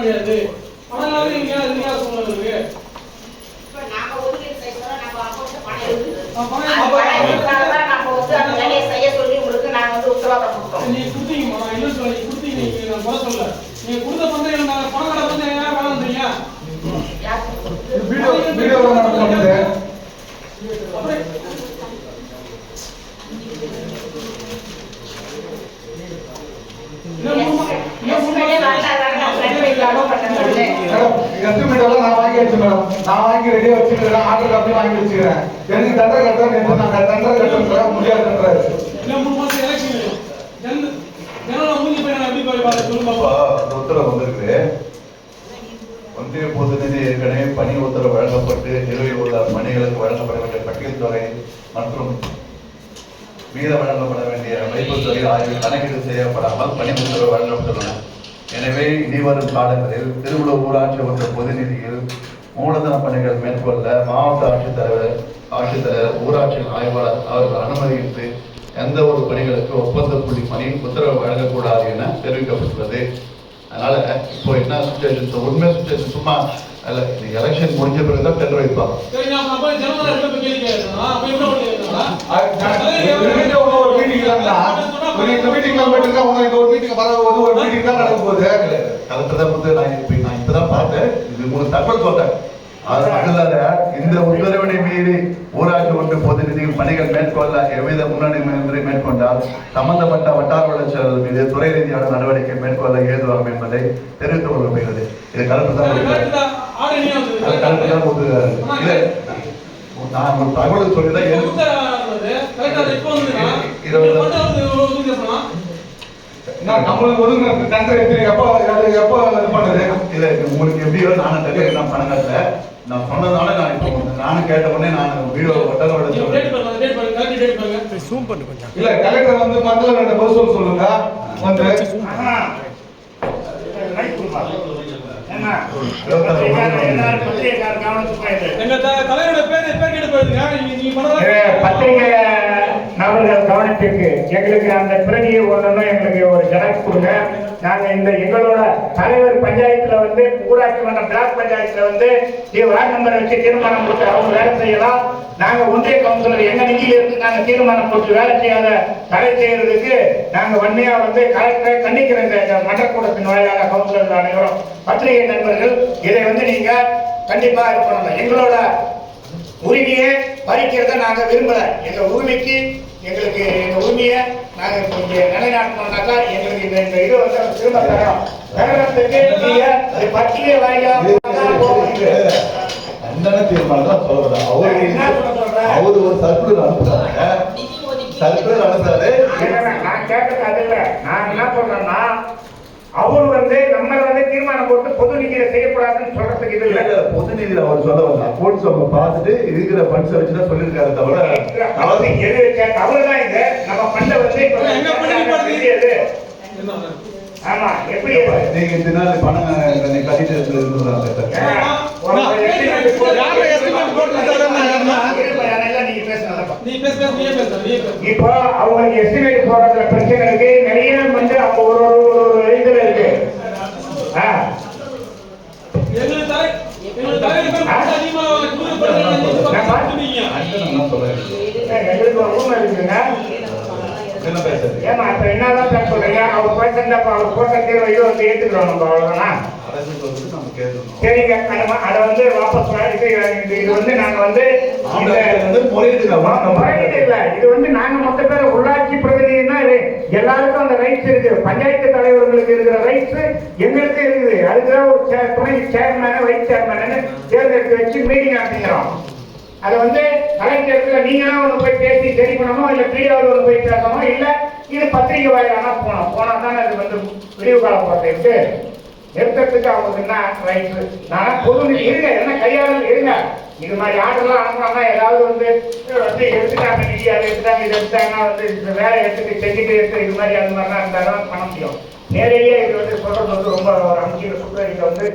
கிடையாது பணம் இல்லாத நீங்க நீங்க யார் சொன்னது இப்ப நாங்க கொடுத்தீங்கம்மா இல்லைன்னு சொல்ல நீங்க கொடுத்தீங்க நீங்க நான் குறை சொல்ல நீங்க கொடுத்த நான் பணம் கடை வந்து ஏன் வேலை வந்தீங்க வீடியோ வீடியோ நடக்குது. அப்புறம் மேடம் எஸ்டிமேட் எல்லாம் நான் வாங்கி வச்சு மேடம். நான் வாங்கி ரெடியா வச்சுக்கிறேன். ஆர்டர் காப்பி வாங்கி வச்சுக்கிறேன். எனக்கு தண்டனை கட்டுறேன் நேற்று நான் தண்டனை கட்டுறேன் முடியாதுன்றாரு ஒன்றிய பொது நிதி ஏற்கனவே பணி உத்தரவு வழங்கப்பட்டு நிலுவையில் உள்ள பணிகளுக்கு வழங்கப்பட வேண்டிய பட்டியல் தொகை மற்றும் மீத வழங்கப்பட வேண்டிய வைப்புத் தொகை ஆகிய கணக்கீடு செய்யப்படாமல் பணி உத்தரவு வழங்கப்பட்டுள்ளன. எனவே இனிவரும் காலங்களில் திருவிழா ஊராட்சி ஒன்ற பொது நிதியில் மூலதன பணிகள் மேற்கொள்ள மாவட்ட ஆட்சித்தலைவர் ஆட்சித்தலைவர் ஊராட்சி ஆய்வாளர் அவர்கள் அனுமதியின்றி எந்த ஒரு பணிகளுக்கு ஒப்பந்த புள்ளி பணி உத்தரவு வழங்கக்கூடாது என தெரிவிக்கப்பட்டுள்ளது. அதனால இப்போ என்ன சுச்சுவேஷன் உண்மை சுச்சுவேஷன் சும்மா எலெக்ஷன் முடிஞ்ச பிறகு தான் டெண்டர் வைப்பாங்க. ஒரு மீட்டிங் ஒரு மீட்டிங் பரவாயில்ல தான் நடக்க போகுது கலெக்டர் தான் வந்து நான் இப்ப நான் இப்பதான் பார்த்தேன். இது உங்களுக்கு தகவல் சொல்றேன். அது அதுல இந்த உத்தரவினை மீறி ஊராட்சி ஒன்று பொது நிதியில் பணிகள் மேற்கொள்ள எவ்வித முன்னணியின்றி மேற்கொண்டால் சம்பந்தப்பட்ட வட்டார வளர்ச்சி மீது துறை ரீதியான நடவடிக்கை மேற்கொள்ள ஏதுவாகும் என்பதை தெரிவித்துக் கொள்ளப்படுகிறது இது கலெக்டர் தான் கலெக்டர் தான் கொடுக்கிறாரு. இல்ல நான் ஒரு தகவல் சொல்லி தான் எழு- நான் நம்மளுக்கு ஒதுங்க டெண்டர் எடுத்து எப்போ எப்போ இது பண்ணுறது இல்ல உங்களுக்கு எப்படியோ நானும் டெண்டர் நான் பணம் கட்டல. நான் சொன்னதால நான் இப்போ வந்து நானும் கேட்ட உடனே நான் வீடியோ வட்டார ஜூம் பண்ணு கொஞ்சம். இல்ல கலெக்டர் வந்து மண்டல ரெண்டு சொல்ல சொல்லுங்க. வந்து பத்திரிகை நபர்கள் கவனத்திற்கு எங்களுக்கு அந்த பிரதியை ஒண்ணு எங்களுக்கு ஒரு ஜெராக்ஸ் கொடுங்க. நாங்க இந்த எங்களோட தலைவர் பஞ்சாயத்துல வந்து ஊராட்சி மன்ற பிளாக் பஞ்சாயத்துல வந்து நீ வார்டு நம்பரை வச்சு தீர்மானம் போட்டு அவங்க வேலை செய்யலாம். நாங்க ஒன்றிய கவுன்சிலர் எங்க நிதியில இருந்து நாங்க தீர்மானம் போட்டு வேலை செய்யாத தடை செய்யறதுக்கு நாங்க வன்மையா வந்து கலெக்டரை கண்டிக்கிற இந்த மன்றக்கூடத்தின் வாயிலாக கவுன்சிலர் அனைவரும். பத்திரிகை நண்பர்கள் இதை வந்து நீங்க கண்டிப்பா இது பண்ணணும். எங்களோட உரிமையை பறிக்கிறத நாங்க விரும்பல. எங்க உரிமைக்கு எங்களுக்கு எங்க உரிமையை நாங்க இப்ப இங்க நிலைநாட்டணும்னாக்கா எங்களுக்கு இந்த இந்த இது வந்து திரும்ப தரோம் தருணத்துக்கு நீங்க அது பத்திரிகை வாயிலா போகுது அண்ணன தீர்மானம் தான் சொல்றேன் அவரு? அவரு ஒரு சர்க்குலர் அனுப்புறாங்க சர்க்குலர் அனுப்புறாரு. என்னன்னா, நான் கேட்டது அது இல்ல. நான் என்ன சொல்றேன்னா அவர் வந்து நம்ம வந்து தீர்மானம் போட்டு பொது நிதியில செய்யக்கூடாதுன்னு சொல்றதுக்கு இது இல்ல, பொது நிதியில அவர் சொல்ல வரல அக்கௌண்ட்ஸ் அவங்க பார்த்துட்டு இருக்கிற ஃபண்ட்ஸ் வச்சு தான் சொல்லியிருக்காரு தவிர அவர் எது தவறுதான் இது. நம்ம பண்ண வந்து இப்ப எங்க பண்ணி பாருங்க. தெரியாது. ஆமா எப்படி இது? நீங்க இந்த நாள் பணம் கட்டிட்டு இப்போ அவங்களுக்கு எஸ்டிமேட் போடுறதுல பிரச்சனை இருக்கு. நிறைய வந்து அவங்க ஒரு இதுல இருக்கு ஆ. எங்களுக்கு தலை எங்களுக்கு தலைவர் பேர் பணம் அதிகமா குரு பண்ணுறீங்க சொன்னீங்க அண்ணன் சொல்றேன் எங்களுக்கு ரூம் இருக்குங்க என்ன பேசுறது ஏமா இப்ப என்னதான் சார் சொல்றீங்க அவர் பேசுறது அப்ப அவர் போட்ட தீர்வு இது வந்து ஏத்துக்கிறோம் நம்ம அவ்வளவுதானா அரசு சொல்றது நம்ம சரிங்க அதை வந்து வாபஸ் இது வந்து நாங்க வந்து இந்த ஆம்பளைங்க வந்து முறையீடு முறையீடு இல்ல இது வந்து நாங்க மொத்த பேர் உள்ளாட்சி பிரதிநிதினா எல்லாருக்கும் அந்த ரைட்ஸ் இருக்கு பஞ்சாயத்து தலைவர்களுக்கு இருக்கிற ரைட்ஸ் எங்களுக்கு இருக்குது? அதுக்குதான் ஒரு chair- துணை சேர்மேனு வைஸ் சேர்மேன் தேர்ந்தெடுத்து வச்சு மீட்டிங் நடத்திக்கிறோம். அதை வந்து கலைஞர்கள் நீங்களா ஒன்று போய் பேசி சரி பண்ணணும்? இல்லை பிடிஆர் ஒன்று போய் பேசணும்? இல்லை இது பத்திரிகை வாயிலான போனோம் போனால் தானே அது வந்து விடிவு காலம் போட்டு நிறுத்தத்துக்கு அவங்களுக்கு என்ன ரைட்ஸ் நான் பொது இருங்க என்ன கையாளல் இருங்க. இது மாதிரி ஆர்டர்லாம் அனுப்புனாங்கன்னா ஏதாவது வந்து வந்து எடுத்துட்டாங்க நிதி அதை எடுத்துட்டாங்க இதை எடுத்துட்டாங்கன்னா வந்து இந்த வேலை எடுத்துட்டு செஞ்சுட்டு எடுத்து இது மாதிரி அது மாதிரிலாம் இருந்தால் தான் பண்ண முடியும். நேரடியாக இது வந்து சொல்கிறது வந்து ரொம்ப ஒரு அமைச்சர் சொல்கிற இதை வந்து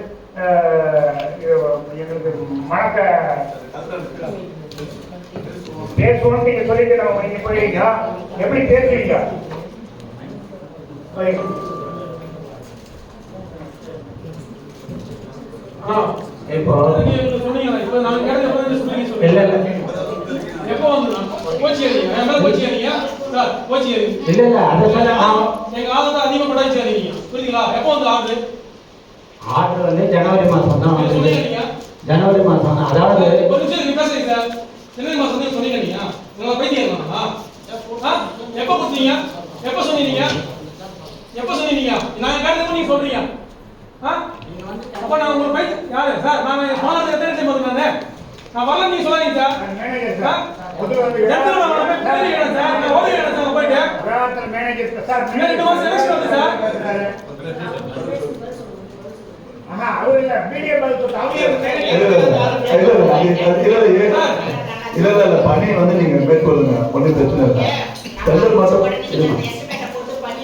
எங்களுக்கு மணக்க பேசுவோம் நீங்க சொல்லிட்டு நம்ம நீங்க போயிருக்கீங்க எப்படி பேசுவீங்க. இப்போ சொன்னீங்க சொல்லுங்க. இல்ல இல்ல எப்போ வந்து? சார். இல்ல இல்ல அதனால நான் எங்க ஆதரத்தை அதிகமா கொண்டாடிச்சாதீங்க. புரியுதுங்களா? எப்போ வந்து ஆகுது? ஆர்டர் வந்து ஜனவரி மாசம் தான் வந்தது சொன்னீங்க. ஜனவரி மாசம் தான் அதாவது. ஜனவரி மாசம் நீங்க சொன்னீங்க நீங்க. உங்களை பைத்தியம் தானா? ஆ? எப்போ கொடுத்தீங்க? எப்போ சொன்னீங்க? எப்போ சொன்னீங்க? நான் கேட்டது நீங்க சொல்றீங்க. ஆ? அப்ப நான் உங்களுக்கு பைத்தியம் யாரு? சார், நான் போனதுக்கு எத்தனை time வந்து நானு? நான் வரல நீங்க சொல்லாதீங்க சார். போயிட்டு. சார் இன்னும் ரெண்டு மாசம் election வருது சார். ஆஹா அவர் இல்ல இல்ல பணி வந்து நீங்க மேற்கொள்ளுங்க ஒன்றும் பிரச்சனை இல்லை டெண்டர் மட்டும் உடனே நீங்க இருங்க. அந்த estimate அ போட்டு பண்ணி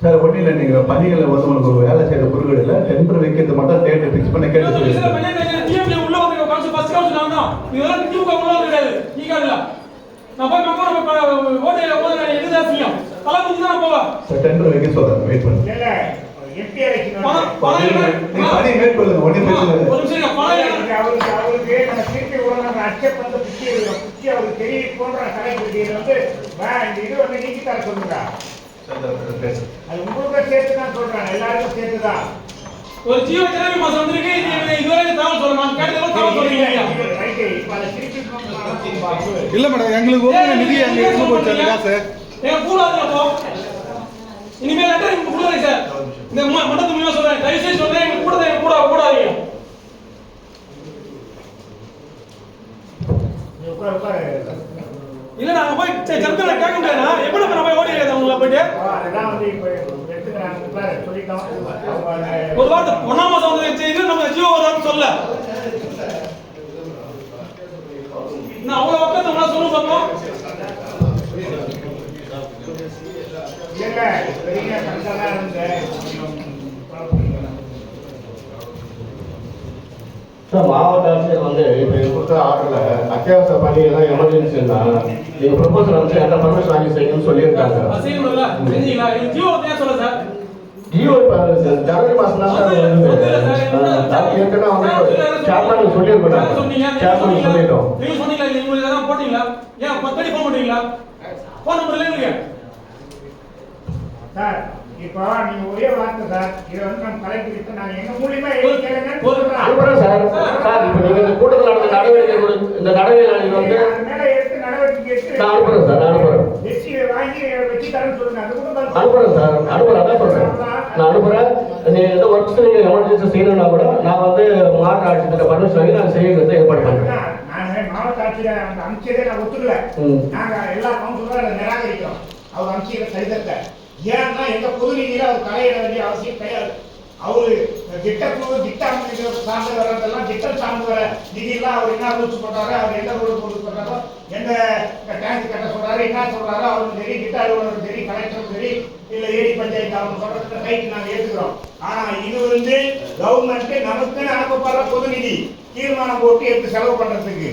சார் ஒன்றும் இல்லை நீங்க பணிகளை வந்து உங்களுக்கு ஒரு வேலை செய்யற குறுக்கீடு இல்லை டெண்டர் வைக்கிறது மட்டும் டேட் ஃபிக்ஸ் பண்ண கேட்டு டெண்டர் வைக்க சொல்றேன். வெயிட் பண்ணுங்க ஒரு ஒரு ஜீவ ஜனவரி மாசம் வந்திருக்கு. இது இதுவரை தகவல் சொல்ல நான் கேட்டது தகவல் சொல்றீங்க. இல்ல மேடம் எங்களுக்கு ஒவ்வொரு நிதி அங்க இருந்து போச்சு காசு. ஏன் கூடாது இனிமேல் லெட்டர் கொடுங்க சார். இந்த ம- மண்டபத்து மூலியமா சொல்றேன். தயவு செய்து சொல்றேன் எனக்கு கூட எனக்கு கூட கூடாதீங்க இல்ல நாங்க போய் ஜனங்களை கேட்க முடியாதா? எப்படி நம்ம போய் ஓடி இருக்காது உங்களை போயிட்டு? ஒரு வார்த்தை ஒன்னாம் மாசம் வந்து இது நம்ம ஜியோ வருதான்னு சொல்ல. நான் அவ்வளவு பக்கத்து உங்களை சொல்ல பார்ப்போம் இல்ல பெரிய கஷ்டமா இருந்தேன் சார் மாவட்ட ஆட்சியர் வந்து இப்போ கொடுத்த ஆர்டரில் அத்தியாவசிய பணியெல்லாம் எமர்ஜென்சின்னா நீங்கள் ப்ரொபோசல் வந்து எந்த பர்மிஷன் வாங்கி செய்யணும்னு சொல்லியிருக்காங்க. ஜியோ ஏன் சொல்ல சார். ஜியோ இப்போ ஜனவரி மாதம் தான் சார் ஏற்கனவே வந்து சேர்மன் சொல்லியிருக்கோம் சேர்மன் சொல்லிட்டோம் போட்டீங்களா? ஏன் பத்தடி போன் பண்ணுவீங்களா போன் நம்பர் இல்லைங்க சார் இப்போ நீங்க ஒரே வார்த்தை சார். இதை வந்து நம்ம நாங்க எங்க மூலியமா எழுதி சார். சார் இப்போ இந்த கூட்டத்தில் நடந்த நடவடிக்கை இந்த நடவடிக்கை வந்து அது மேல எடுத்து நடவடிக்கை எடுத்து நான் அனுப்புகிறேன் சார் வாங்கி வச்சு சொல்லுங்க. அனுப்புகிறேன் அதான் சொல்கிறேன் நான் அனுப்புகிறேன் நீங்கள் எந்த ஒர்க்ஸ் நீங்கள் எமர்ஜென்சி செய்யணும்னா கூட நான் வந்து மாவட்ட பர்மிஷன் வாங்கி நான் செய்யறது ஏற்பாடு பண்ணுறேன் அதுதான். நாங்க மாவட்ட ஆட்சியர் அந்த அமைச்சரே நான் ஒத்துக்கல. ம். நாங்க எல்லா கவுன்சிலரும் அதை நிராகரிக்கிறோம். அவர் அமைச்சரை சரிதத்தை ஏன்னா எந்த பொது நிதியில அவர் தலையிட வேண்டிய அவசியம் கிடையாது. அவரு திட்டக்குழு திட்ட சார்ந்து வர்றதெல்லாம் திட்டம் சார்ந்து வர நிதியெல்லாம் அவர் என்ன ரூல்ஸ் போட்டாரோ அவர் எந்த ரூல் போட்டு சொல்றாரோ எந்த டேங்க் கட்ட சொல்றாரு என்ன சொல்றாரோ அவருக்கு சரி திட்ட அலுவலரும் சரி கலெக்டரும் சரி இல்ல ஏடி பஞ்சாயத்து அவங்க சொல்றதுக்கு ரைட் நாங்க ஏத்துக்கிறோம். ஆனா இது வந்து கவர்மெண்ட் நமக்குன்னு அனுப்பப்படுற பொது நிதி தீர்மானம் போட்டு எடுத்து செலவு பண்றதுக்கு.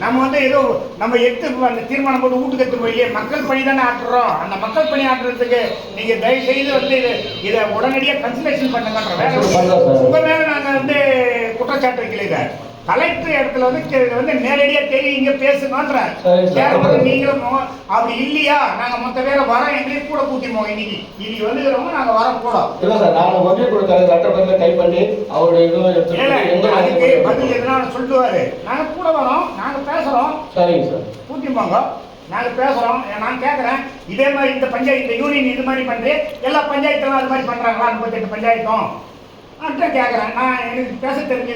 நம்ம வந்து ஏதோ நம்ம எடுத்து அந்த தீர்மானம் போட்டு வீட்டுக்கு எடுத்து போய் மக்கள் பணி தானே ஆற்றுறோம் அந்த மக்கள் பணி ஆற்றுறதுக்கு நீங்க தயவு செய்து வந்து இது இதை உடனடியாக கன்சல்டேஷன் பண்ணுங்கன்ற சார். உங்க மேல நாங்க வந்து குற்றச்சாட்டு வைக்கல இதை கலெக்டர் இடத்துல வந்து கே- வந்து நேரடியா சரி சார். சேர்மன் நீங்களும் அப்படி இல்லையா? நாங்க மொத்த பேரை வரோம் எங்களையும் கூட கூட்டிமோங்க இன்னைக்கு. இன்னைக்கு வந்துக்கிறவங்க நாங்க வரோம் கூட இல்லை சார் நான் ஒன்றிய கொடுத்தாரு லெட்டர் டைப் பண்ணி அவருடைய இதுவும் அதுக்கு பதில் எதுனா சொல்லுவாரு. நாங்க கூட வரோம் நாங்க பேசுறோம். சரிங்க சார். கூட்டிப்பாங்க. நாங்க பேசுறோம். நான் கேக்குறேன். இதே மாதிரி இந்த பஞ்சாயத்து இந்த யூனியன் இது மாதிரி பண்றது எல்லா பஞ்சாயத்துலாம் அது மாதிரி பண்றாங்களா? முப்பத்தெட்டு பஞ்சாயத்தும். அதான் கேக்குறேன். நான் எனக்கு பேச தெரிஞ்ச